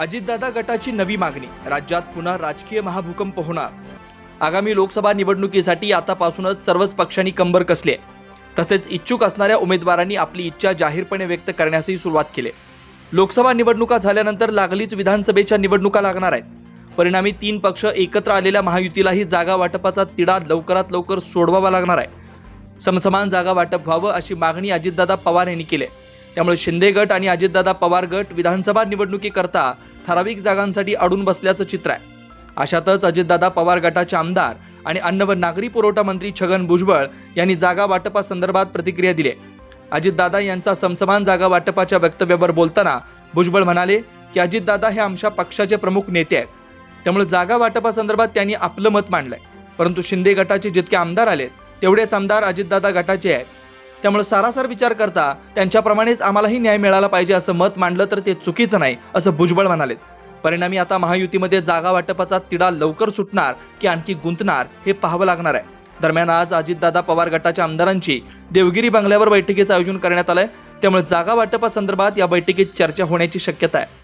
अजितदादा गटाची नवी मागणी. राज्यात पुन्हा राजकीय महाभूकंप होणार. आगामी लोकसभा निवडणुकीसाठी आतापासूनच सर्वच पक्षांनी कंबर कसले. तसेच इच्छुक असणाऱ्या उमेदवारांनी आपली इच्छा जाहीरपणे व्यक्त करण्यासही सुरुवात केली. लोकसभा निवडणुका झाल्यानंतर लागलीच विधानसभेच्या निवडणुका लागणार आहेत. परिणामी तीन पक्ष एकत्र आलेल्या महायुतीलाही जागा वाटपाचा तिढा लवकरात लवकर सोडवावा लागणार आहे. समसमान जागा वाटप व्हावं अशी मागणी अजितदादा पवार यांनी केली. त्यामुळे शिंदे गट आणि अजितदादा पवार गट विधानसभा निवडणुकीकरता ठराविक जागांसाठी अडून बसल्याचं चित्र आहे. अशातच अजितदादा पवार गटाचे आमदार आणि अन्न व नागरी पुरवठा मंत्री छगन भुजबळ यांनी जागा वाटपासंदर्भात प्रतिक्रिया दिली. अजितदादा यांचा समसमान जागा वाटपाच्या वक्तव्यावर बोलताना भुजबळ म्हणाले की अजितदादा हे आमच्या पक्षाचे प्रमुख नेते आहेत. त्यामुळे जागा वाटपासंदर्भात त्यांनी आपलं मत मांडलंय. परंतु शिंदे गटाचे जितके आमदार आलेत तेवढेच आमदार अजितदादा गटाचे आहेत. त्यामुळे सारासार विचार करता त्यांच्याप्रमाणेच आम्हालाही न्याय मिळाला पाहिजे असं मत मांडलं तर ते चुकीचं नाही असं भुजबळ म्हणालेत. परिणामी आता महायुतीमध्ये जागा वाटपाचा तिढा लवकर सुटणार की आणखी गुंतणार हे पाहावं लागणार आहे. दरम्यान आज अजितदादा पवार गटाच्या आमदारांची देवगिरी बंगल्यावर बैठकीचं आयोजन करण्यात आलंय. त्यामुळे जागा वाटपासंदर्भात या बैठकीत चर्चा होण्याची शक्यता आहे.